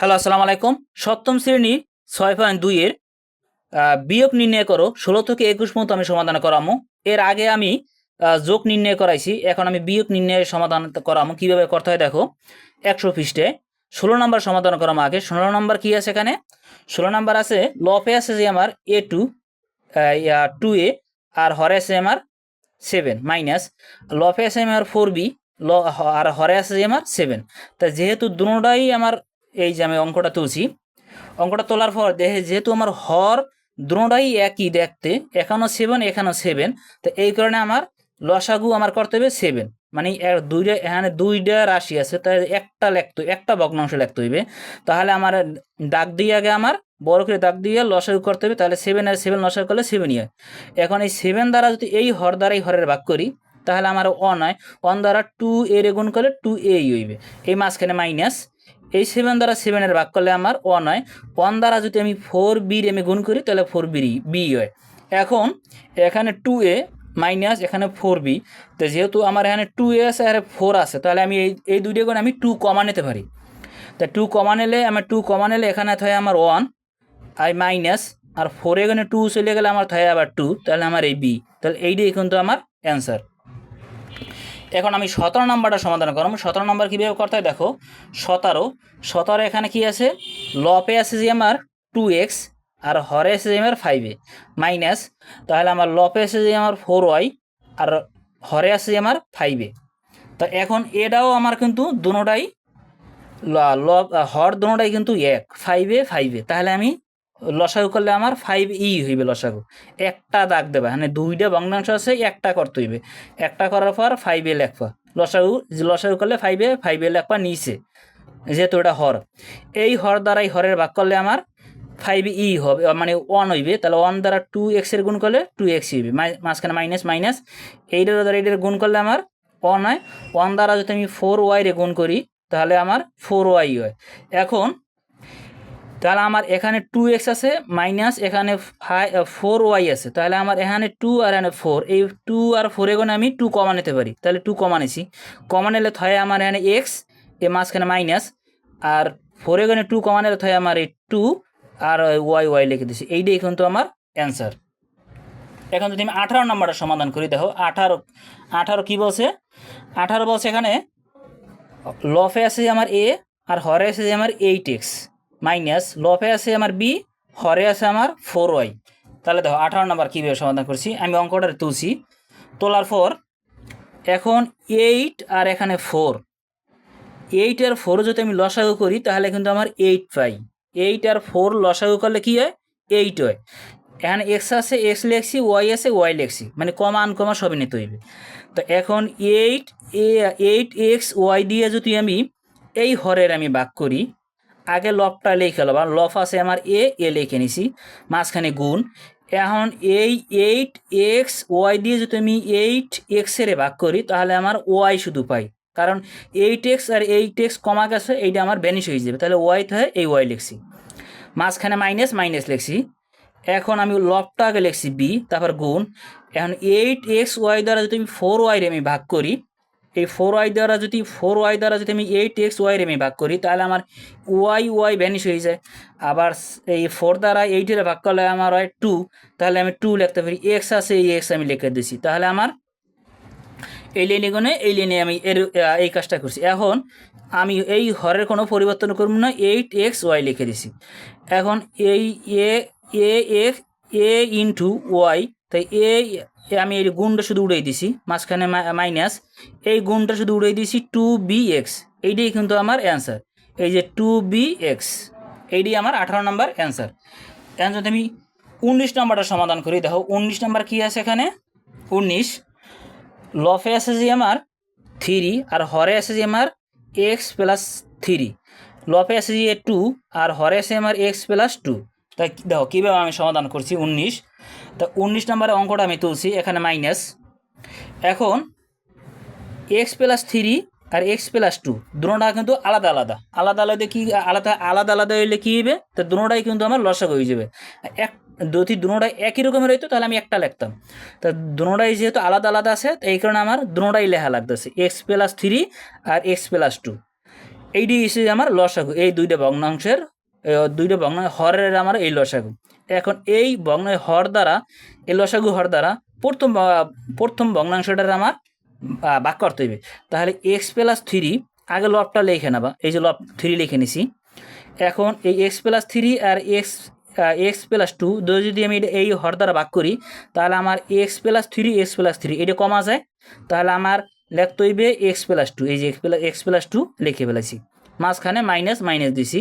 Hello, আসসালামু আলাইকুম। সপ্তম শ্রেণি ছয় পয়েন্ট দুইয়ের বিয়োগ নির্ণয় করো, ষোলো থেকে একুশ মতো আমি সমাধান করামো। এর আগে আমি যোগ নির্ণয় করাইছি, এখন আমি বিয়োগ নির্ণয়ের সমাধান করামো। কীভাবে করতে হয় দেখো, একশো পৃষ্ঠে। ষোলো নম্বর সমাধান করামো আগে। ষোলো নম্বর কী আছে এখানে? ষোলো নম্বর আছে লপে আছে যে আমার এ টু টু এ, আর হরে আছে আমার সেভেন, মাইনাস। লপে আছে আমার ফোর বি, ল আর হরে আছে যে আমার সেভেন। তা যেহেতু দুটোটাই আমার এই যে আমি অঙ্কটা তুলছি। অঙ্কটা তোলার পর দেখে যেহেতু আমার হর দুটোটাই একই দেখতে, এখানেও সেভেন এখানেও সেভেন তো এই কারণে আমার লসাগু আমার করতে হবে সেভেন মানে এ- দুইটা, এখানে দুইটা রাশি আছে তাই একটা লিখতে, একটা ভগ্নাংশ লিখতে হইবে। তাহলে আমার দাগ দিয়ে আগে আমার বড় করে দাগ দিয়ে লসাগু করতে হবে, তাহলে সেভেন আর সেভেন লসাগু করলে সেভেনই হয়। এখন এই সেভেন দ্বারা যদি এই হর দ্বারাই হরের ভাগ করি, তাহলে আমার অন হয়। অন দ্বারা টু এর গুণ করলে টু এই হইবে। এই মাঝখানে মাইনাস এই সেভেন দ্বারা সেভেনের ভাগ করলে আমার ওয়ান হয়। ওয়ান দ্বারা যদি আমি ফোর বির আমি গুণ করি, তাহলে ফোর বি বি হয়। এখন এখানে টু এ মাইনাস এখানে ফোর বি তো যেহেতু আমার এখানে টু এ আছে আর ফোর আছে, তাহলে আমি এই এই দুইটা গুণ আমি টু কমা নিতে পারি। তা টু কমা নিলে, আমার টু কমা নিলে এখানে থাকে আমার ওয়ান আর মাইনাস আর ফোর এখানে টু চলে গেলে আমার থাকে আবার টু তাহলে আমার এই বি তাহলে এইটাই কিন্তু আমার অ্যান্সার এখন আমি সতেরো নাম্বারটা সমাধান করব। সতেরো নাম্বার কীভাবে করতে হয়? দেখো, সতেরো। সতেরো এখানে কি আছে? লপে আছে যে আমার টু এক্স আর হরে আছে যে আমার ফাইভে মাইনাস তাহলে আমার লপে আছে যে আমার ফোর ওয়াই আর হরে আছে যে আমার ফাইভে তা এখন এটাও আমার কিন্তু দুটোটাই, ল- হর দুটোটাই কিন্তু এক ফাইভে ফাইভে তাহলে আমি লসাগু করলে আমার ফাইভ ই হইবে লসাগু। একটা দাগ দেবা মানে দুইটা ভগ্নাংশ আছে, একটা করতে হইবে। একটা করার পর ফাইভ ফাইভে লেখবা। লসাগু লসাগু করলে ফাইভে ফাইভে লেখবা নিচে, যেহেতু এটা হর। এই হর দ্বারাই হরের ভাগ করলে আমার ফাইভ ই হবে মানে ওয়ান হইবে। তাহলে ওয়ান দ্বারা টু এক্সের গুণ করলে টু এক্স হইবে। মাঝখানে মাইনাস মাইনাস এইটার দ্বারা এইটার গুণ করলে আমার ওয়ান হয়। ওয়ান দ্বারা যদি আমি ফোর ওয়াইরে গুণ করি, তাহলে আমার ফোর ওয়াই হয়। এখন তাহলে আমার এখানে টু এক্স আছে মাইনাস এখানে ফাই ফোর ওয়াই আছে। তাহলে আমার এখানে টু আর এখানে ফোর এই টু আর ফোর এখানে আমি টু কমা নিতে পারি। তাহলে টু কমা নিছি। কমা নিলে থয় আমার এখানে এক্স এ মাঝখানে মাইনাস আর ফোর এখানে টু কমা নিলে থয় আমার এই টু আর ওয়াই ওয়াই লিখে দিছি। এইটাই কিন্তু আমার অ্যান্সার এখন যদি আমি আঠারো নাম্বারটা সমাধান করি, দেখো, আঠারো আঠারো কী বলছে? আঠারো বলছে এখানে, লফে আছে আমার এ আর হরে আছে আমার এইট এক্স মাইনাস লফে আছে আমার বি, হরে আছে আমার ফোর ওয়াই। তাহলে দেখো, আঠারো নাম্বার কীভাবে সমাধান করছি? আমি অঙ্কটা তুলছি। তোলার পর এখন এইট আর এখানে ফোর এইট আর ফোর যদি আমি লসাগু করি, তাহলে কিন্তু আমার এইট পাই। এইট আর ফোর লসাগু করলে কী হয়? এইট হয়। এখানে এক্স আছে এক্স লেখছি ওয়াই আছে ওয়াই লেখছি। মানে কমা, আনকমা সবই নিতে হইবে। তো এখন এইট এইট এক্স ওয়াই দিয়ে যদি আমি এই হরের আমি ভাগ করি আগে লফটা লিখে নেব লফ আছে আমার এ এ লিখে নিছি। মাঝখানে গুণ। এখন এই এইট এক্স ওয়াই দিয়ে যদি আমি এইট এক্সের ভাগ করি, তাহলে আমার ওয়াই শুধু পাই। কারণ এইট এক্স আর এইট এক্স কমা গেছে, এইটা আমার ব্যানিশ হয়ে যাবে। তাহলে ওয়াই থাকে এই ওয়াই লিখছি। মাঝখানে মাইনাস মাইনাস লিখছি। এখন আমি লবটা আগে লিখছি বি তারপর গুণ। এখন এইট এক্স ওয়াই দ্বারা যদি আমি ফোর ওয়াই আমি ভাগ করি এই ফোর ওয়াই দ্বারা যদি ফোর ওয়াই দ্বারা যদি আমি এইট এক্স ওয়াই আমি ভাগ করি, তাহলে আমার ওয়াই ওয়াই ভ্যানিশ হয়ে যায়। আবার এই ফোর দ্বারা এইটের ভাগ করলে আমার হয় টু তাহলে আমি টু লিখতে পারি। এক্স আছে, এই এক্স আমি লিখে দিছি। তাহলে আমার এই লাইনে গুণে এই লাইনে আমি এর এই কাজটা করছি। এখন আমি এই হরের কোনো পরিবর্তন করব না এইট এক্স ওয়াই লিখে দিছি। এখন এই A A X A into Y তাই এ এ আমি এই গুণটা শুধু উড়াই দিছি, মাঝখানে মাইনাস এই গুণটা শুধু উড়াই দিছি টু বি এক্স এইটাই কিন্তু আমার অ্যান্সার এই যে টু বি এক্স এইটাই আমার আঠারো নম্বর অ্যান্সার যদি আমি উনিশ নম্বরটা সমাধান করি, দেখো উনিশ নম্বর কী আছে এখানে? উনিশ। লফে আছে যে আমার থ্রি আর হরে আছে যে আমার এক্স প্লাস থ্রি লফে আছে যে টু আর হরে আছে আমার এক্স প্লাস টু তাই দেখো কীভাবে আমি সমাধান করছি উনিশ। তা উনিশ নম্বরের অঙ্কটা আমি তুলছি, এখানে মাইনাস এখন এক্স প্লাস থ্রি আর এক্স প্লাস টু দুটোটা কিন্তু আলাদা আলাদা। আলাদা আলাদা কি, আলাদা আলাদা আলাদা হইলে কী হবে তো দুটোটাই কিন্তু আমার লসাগ হয়ে যাবে। এক, যদি দুটোটাই একই রকমের হইতো, তাহলে আমি একটা লিখতাম। তা দুটোটাই যেহেতু আলাদা আলাদা আছে এই কারণে আমার দুটোটাই লেখা লাগতেছে এক্স প্লাস থ্রি আর এক্স প্লাস টু এইটি হচ্ছে আমার লসাগু, এই দুইটা ভগ্নাংশের দুইটা ভগ্ন হরের আমার এই লসাগু। এখন এই ভগ্ন হর দ্বারা, এই লসাগু হর দ্বারা প্রথম প্রথম ভগ্নাংশটার আমার ভাগ করতে হবে তাহলে এক্স প্লাস থ্রি আগে লবটা লিখে নেবা। এই যে লব থ্রি লিখে নিছি। এখন এই এক্স প্লাস থ্রি আর এক্স এক্স প্লাস টু যদি আমি এটা এই হর দ্বারা ভাগ করি, তাহলে আমার X plus three X plus three এটা কমা যায়। তাহলে আমার লিখতে হইবে এক্স প্লাস টু এই যে X plus X plus two লিখে ফেলেছি মাঝখানে মাইনাস মাইনাস দিছি।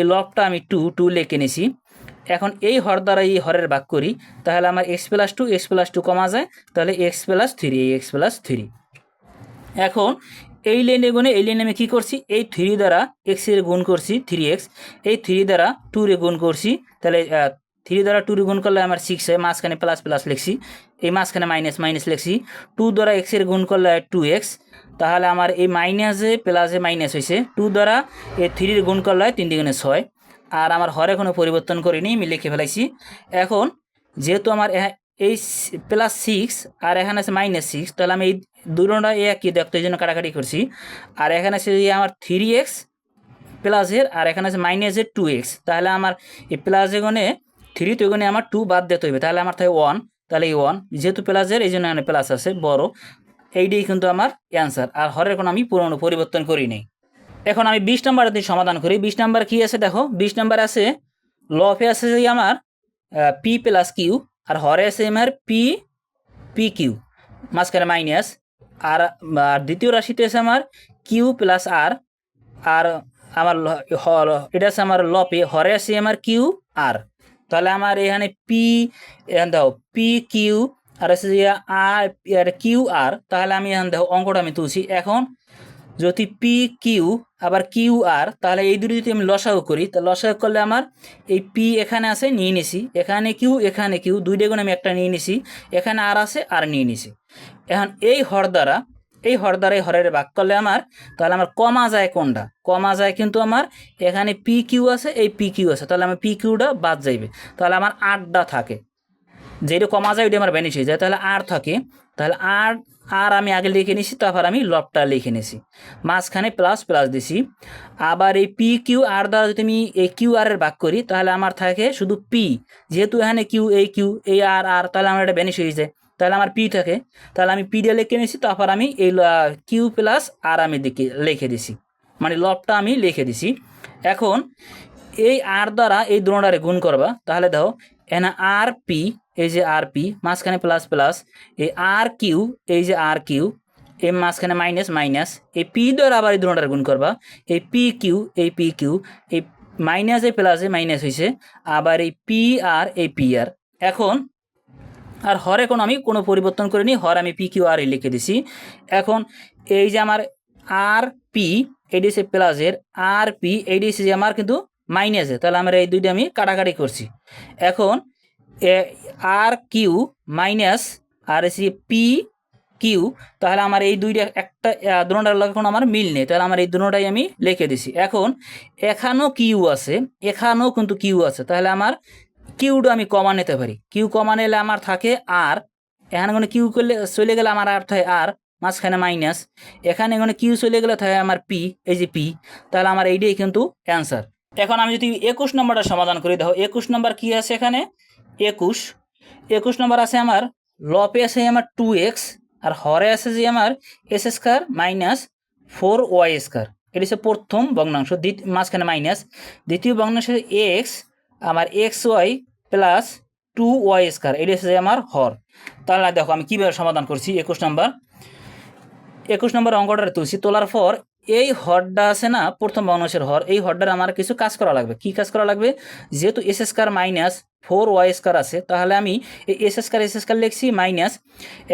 এই লবটা আমি টু টু লিখে নিছি। এখন এই হর দ্বারা এই হরের ভাগ করি, তাহলে আমার X plus two X plus two কমা যায়, তাহলে এক্স প্লাস থ্রি এই এক্স প্লাস থ্রি এখন এই লাইনে গুণে এই লাইনে আমি কী করছি? এই থ্রি দ্বারা এক্সের গুণ করছি থ্রি এক্স এই থ্রি দ্বারা টু রে গুণ করছি, তাহলে থ্রি দ্বারা টু গুণ করলে আমার সিক্স হয় মাঝখানে প্লাস প্লাস লিখছি, এই মাঝখানে মাইনাস মাইনাস লিখছি টু দ্বারা এক্সের গুণ করলে টু এক্স তাহলে আমার এই মাইনাসে প্লাসে মাইনাস হয়েছে টু দ্বারা এই থ্রির গুণ করলে হয় তিন দিগুণে ছয়। আর আমার হরে কোনো পরিবর্তন করিনি, আমি লিখে ফেলাইছি। এখন যেহেতু আমার এই প্লাস সিক্স আর এখানে আছে মাইনাস সিক্স তাহলে আমি এই দুটোটা একই দেখতে জন্য কাটাকাটি করছি। আর এখানে আছে যে আমার থ্রি এক্স প্লাসের আর এখানে আছে মাইনাসের টু এক্স তাহলে আমার এই প্লাসে গনে থ্রি তো গনে আমার টু বাদ দিতে হইবে। তাহলে আমার থাকে ওয়ান তাহলে এই ওয়ান যেহেতু প্লাসের এই জন্য এখানে প্লাস আছে, বড়। এইটাই কিন্তু আমার অ্যান্সার আর হরের কোনো আমি পুরনো পরিবর্তন করি নাই এখন আমি বিশ নাম্বার দিয়ে সমাধান করি। বিশ নাম্বার কি আছে দেখো? বিশ নাম্বার আছে, লফে আছে যে আমার পি প্লাস কিউ আর হরে আছে আমার পি পি কিউ মাঝখানে মাইনাস আর আর দ্বিতীয় রাশিতে আছে আমার কিউ প্লাস আর আর আমার এটা আছে আমার লপে হরে আছে আমার কিউ আর তাহলে আমার এখানে পি এখানে দেখো পি কিউ আর আছে যে আর আর কিউ আর তাহলে আমি এখানে দেখো, অঙ্কটা আমি তুলছি। এখন যদি পি কিউ আবার কিউ আর, তাহলে এই দুটো যদি আমি লসাগু করি, তা লসাগু করলে আমার এই পি এখানে আছে নিয়ে নিছি, এখানে কিউ এখানে কিউ, দুইটা গুণ আমি একটা নিয়ে নিছি, এখানে আর আছে আর নিয়ে নিছি। এখন এই হর দ্বারা, এই হর দ্বারা এই হরের ভাগ করলে আমার, তাহলে আমার কমা যায় কোনটা? কমা যায় কিন্তু আমার এখানে পি কিউ আছে, এই পি কিউ আছে, তাহলে আমার পি কিউটা বাদ যাইবে। তাহলে আমার আটটা থাকে। যেটা কমা যায়, ওইটা আমার বেনিশ হয়ে যায়। তাহলে আর থাকে। তাহলে আর আর আমি আগে লিখে নিছি, তারপর আমি লবটা লিখে নিছি। মাঝখানে প্লাস প্লাস দিছি। আবার এই পি কিউ আর দ্বারা যদি আমি এই কিউ আর এর ভাগ করি, তাহলে আমার থাকে শুধু পি যেহেতু এখানে কিউ এই কিউ এই আর আর তাহলে আমার এটা বেনিশ হয়ে যায় তাহলে আমার পি থাকে। তাহলে আমি পি দিয়ে লিখে নিছি, তারপর আমি এই কিউ প্লাস আর আমি লিখে দিছি। মানে লবটা আমি লিখে দিছি। এখন এই আর দ্বারা এই দ্রোণারে গুণ করবা। তাহলে দেখো এখানে আর পি, এই যে আর পি, মাঝখানে প্লাস প্লাস এই আর কিউ, এই যে আর কিউ, এই মাঝখানে মাইনাস মাইনাস এই পি দ্বারা আবার এই দ্রোণারে গুণ করবা। এই পি কিউ, এই পি কিউ, এই মাইনাসে প্লাসে মাইনাস হয়েছে আবার এই পি আর, এই পি আর। এখন, আর হরে কোনো আমি কোনো পরিবর্তন করিনি, হর আমি পি কিউ আর এ লিখে দিছি। এখন, এই যে আমার আর পি এডি হচ্ছে প্লাসের আর পি এডি হচ্ছে যে আমার কিন্তু মাইনাসে তাহলে আমরা এই দুইটা আমি কাটাকাটি করছি। এখন আর কিউ মাইনাস আর এসি পি কিউ, তাহলে আমার এই দুইটা একটা দুটার কোনো আমার মিল নেই। তাহলে আমার এই দুটাই আমি লিখে দিছি। এখন এখানেও কিউ আছে, এখানেও কিন্তু কিউ আছে। তাহলে আমার কিউটা আমি কমা নিতে পারি। কিউ কমা নিলে আমার থাকে আর, এখানে কোনো কিউ করলে, চলে গেলে আমার আর থাকে আর, মাঝখানে মাইনাস। এখানে কোনো কিউ চলে গেলে থাকে আমার পি, এই যে পি। তাহলে আমার এইটাই কিন্তু অ্যান্সার। এখন আমি যদি একুশ নম্বরটা সমাধান করি, দেখো একুশ নম্বর কি আছে এখানে? একুশ। একুশ নম্বর আছে আমার, লপে আছে আমার টু এক্স আর হরে আছে যে আমার S square minus four Y square এটি হচ্ছে প্রথম ভগ্নাংশ মাঝখানে মাইনাস দ্বিতীয় ভগ্নাংশ এক্স আমার X Y plus two Y square এটি হচ্ছে আমার হর। তাহলে দেখো আমি কীভাবে সমাধান করছি একুশ নম্বর? একুশ নম্বর অঙ্কটা তুলছি, তোলার পর এই হরটা আছে না, প্রথম ভগ্নাংশের হর, এই হরটার আমার কিছু কাজ করা লাগবে। কি কাজ করা লাগবে? যেহেতু S square minus four Y square আছে, তাহলে আমি এই এস স্কোয়ার এস স্কোয়ার লিখছি মাইনাস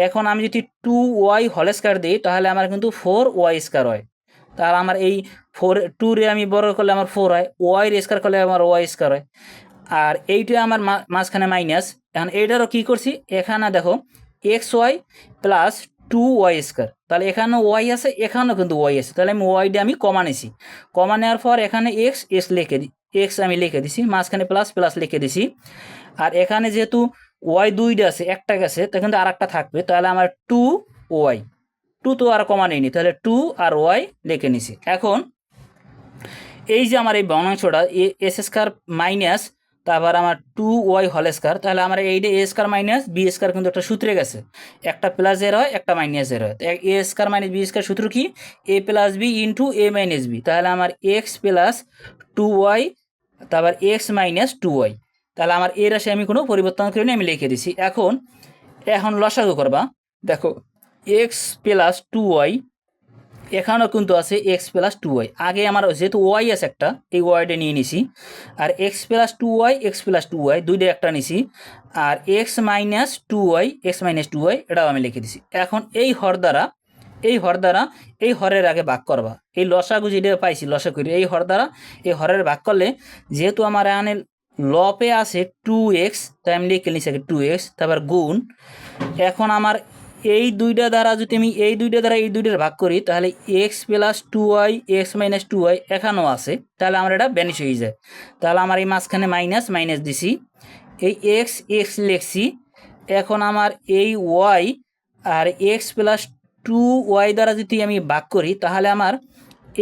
এখন আমি যদি টু ওয়াই হল স্কোয়ার দিই, তাহলে আমার কিন্তু ফোর ওয়াই স্কোয়ার হয়। তাহলে আমার এই ফোর টু রে আমি বড় করলে আমার ফোর হয় ওয়াই রে স্কোয়ার করলে আমার ওয়াই স্কোয়ার হয়। আর এইটা আমার মাঝখানে মাইনাস এখন এইটারও কী করছি? এখানে দেখো X Y plus two Y square তাহলে এখানেও ওয়াই আছে, এখানেও কিন্তু ওয়াই আছে। তাহলে আমি ওয়াইটা আমি কমা নিছি। কমা নেওয়ার পর এখানে এক্স এক্স লিখে দিই এক্স আমি লিখে দিছি, মাঝখানে প্লাস প্লাস লিখে দিছি। আর এখানে যেহেতু ওয়াই দুইটা আছে, একটা গেছে, তো কিন্তু আর একটা থাকবে। তাহলে আমার টু ওয়াই টু তো আর কমা নেইনি, তাহলে টু আর ওয়াই লিখে নিছি। এখন, এই যে আমার এই এ এস স্কোয়ার মাইনাস তারপর আমার টু ওয়াই হল স্কোয়ার তাহলে আমার এইটা A square minus B square কিন্তু একটা সূত্রে গেছে। একটা প্লাস এর হয় একটা মাইনাস এর হয় A square minus B square সূত্র কি? A plus B into A minus B তাহলে আমার এক্স প্লাস টু ওয়াই তারপর এক্স মাইনাস টু ওয়াই তাহলে আমার এর রাশি আমি কোনো পরিবর্তন করিনি, আমি লিখে দিছি। এখন এখন লসাগু করবা। দেখো এক্স প্লাস টু ওয়াই এখানেও কিন্তু আছে এক্স প্লাস টু ওয়াই আগে আমার যেহেতু ওয়াই আছে একটা, এই ওয়াইটা নিয়ে নিছি। আর X plus two Y X plus two Y দুইটা একটা নিছি। আর X minus two Y X minus two Y এটাও আমি লিখে দিছি। এখন এই হর দ্বারা, এই হর দ্বারা এই হরের আগে ভাগ করবা। এই লসাগু যেটা পাইছি লসা করি, এই হর দ্বারা এই হরের ভাগ করলে যেহেতু আমার এখানে লপে আছে টু এক্স তাই আমি লিখে নিছি টু এক্স তারপর গুণ। এখন আমার এই দুইটা দ্বারা যদি আমি এই দুইটা দ্বারা এই দুইটার ভাগ করি, তাহলে X plus two Y X minus two Y এখানেও আছে। তাহলে আমার এটা ব্যানিশ হয়ে যায়। তাহলে আমার এই মাঝখানে মাইনাস মাইনাস দিছি। এই এক্স এক্স লিখছি। এখন আমার এই ওয়াই আর এক্স প্লাস টু ওয়াই দ্বারা যদি আমি ভাগ করি, তাহলে আমার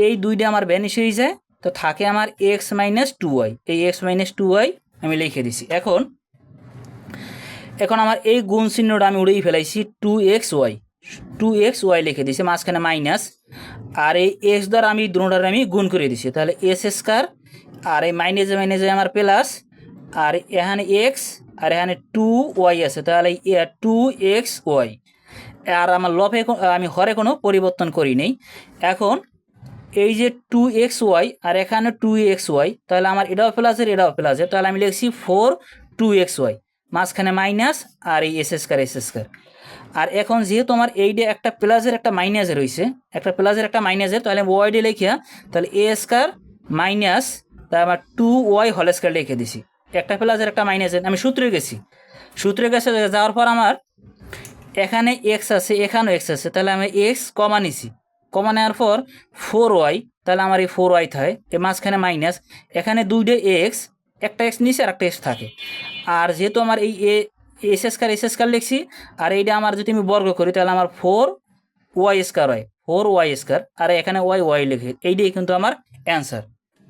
এই দুইটা আমার ব্যানিশ হয়ে যায়। তো থাকে আমার এক্স মাইনাস টু ওয়াই এই এক্স মাইনাস টু ওয়াই আমি লিখে দিছি। এখন এখন আমার এই গুণ চিহ্নটা আমি উড়েই ফেলাইছি two X Y two X Y লিখে দিছি, মাঝখানে মাইনাস আর এই এক্স দ্বারা আমি দুটার আমি গুণ করে দিছি। তাহলে এস স্কোয়ার আর এই মাইনাসে মাইনাসে আমার প্লাস আর এখানে এক্স আর এখানে টু ওয়াই আছে। তাহলে টু এক্স ওয়াই আর আমার কো- আমি হরে কোনো পরিবর্তন করি নেই। এখন এই যে টু এক্স ওয়াই আর এখানে টু এক্স ওয়াই তাহলে আমার এটাও প্লাসের এটাও প্লাসের তাহলে আমি লিখছি ফোর টু এক্স ওয়াই মাঝখানে মাইনাস আর এই এস স্কোয়ার এস স্কোয়ার আর এখন যেহেতু আমার এইটা একটা প্লাসের একটা মাইনাসের রয়েছে, একটা প্লাসের একটা মাইনাসের তাহলে ওয়াইডে লিখিয়া তাহলে এ স্কোয়ার মাইনাস তার আমার টু ওয়াই হল স্কোয়ার লিখে দিছি। একটা প্লাসের একটা মাইনাসের আমি সূত্রে গেছি। সূত্রে গেছে, যাওয়ার পর আমার এখানে এক্স আছে, এখানেও এক্স আছে, তাহলে আমি এক্স কমা নিছি। কমা নেওয়ার পর ফোর ওয়াই তাহলে আমার এই ফোর ওয়াই থাকে এই মাঝখানে মাইনাস এখানে দুইটা এক্স একটা এক্স নিচে আর একটা এক্স থাকে। আর যেহেতু আমার এই এ এস স্কার এস স্কার লিখছি, আর এইটা আমার যদি আমি বর্গ করি, তাহলে আমার ফোর ওয়াই স্কার হয়। ফোর ওয়াই স্কার আর এখানে ওয়াই ওয়াই লিখে। এইটাই কিন্তু আমার অ্যান্সার